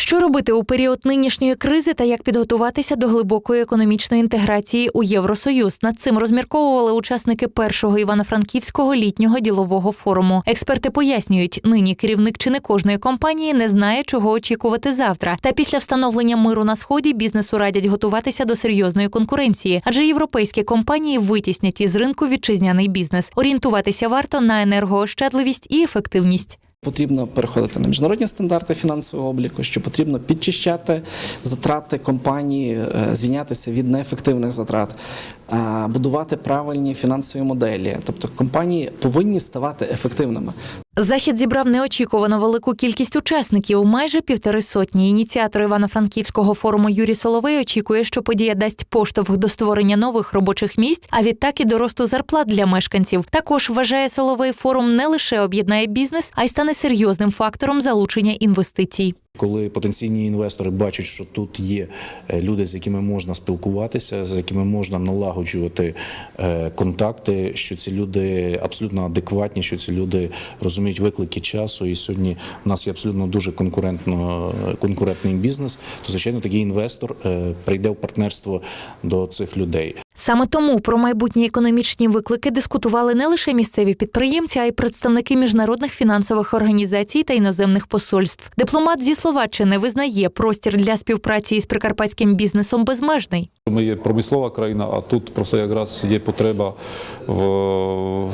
Що робити у період нинішньої кризи та як підготуватися до глибокої економічної інтеграції у Євросоюз? Над цим розмірковували учасники першого івано-франківського літнього ділового форуму. Експерти пояснюють, нині керівник чи не кожної компанії не знає, чого очікувати завтра. Та після встановлення миру на сході бізнесу радять готуватися до серйозної конкуренції, адже європейські компанії витіснять із ринку вітчизняний бізнес. Орієнтуватися варто на енергоощадливість і ефективність. Потрібно переходити на міжнародні стандарти фінансового обліку, що потрібно підчищати затрати компанії, е, звільнятися від неефективних затрат, будувати правильні фінансові моделі. Тобто компанії повинні ставати ефективними. Захід зібрав неочікувано велику кількість учасників майже півтори сотні. Ініціатор Івано-Франківського форуму Юрій Соловей очікує, що подія дасть поштовх до створення нових робочих місць, а відтак і до росту зарплат для мешканців. Також вважає Соловей, форум не лише об'єднає бізнес, а й стане серйозним фактором залучення інвестицій. Коли потенційні інвестори бачать, що тут є е, люди, з якими можна спілкуватися, з якими можна налагоджувати е, контакти, що ці люди абсолютно адекватні, що ці люди розуміють виклики часу. І сьогодні в нас є абсолютно дуже конкурентно конкурентний бізнес. То звичайно, такий інвестор е, прийде в партнерство до цих людей. Саме тому про майбутні економічні виклики дискутували не лише місцеві підприємці, а й представники міжнародних фінансових організацій та іноземних посольств. Дипломат зі Словаччини визнає простір для співпраці із прикарпатським бізнесом безмежний. Ми є промислова країна, а тут просто якраз є потреба в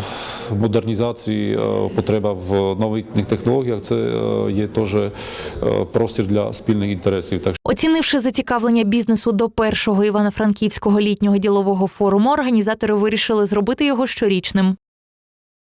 модернізації, е, потреба в новітніх технологіях. Це е, є теж е, простір для спільних інтересів. Так Оцінивши зацікавлення бізнесу до першого івано-франківського літнього ділового форуму, організатори вирішили зробити його щорічним.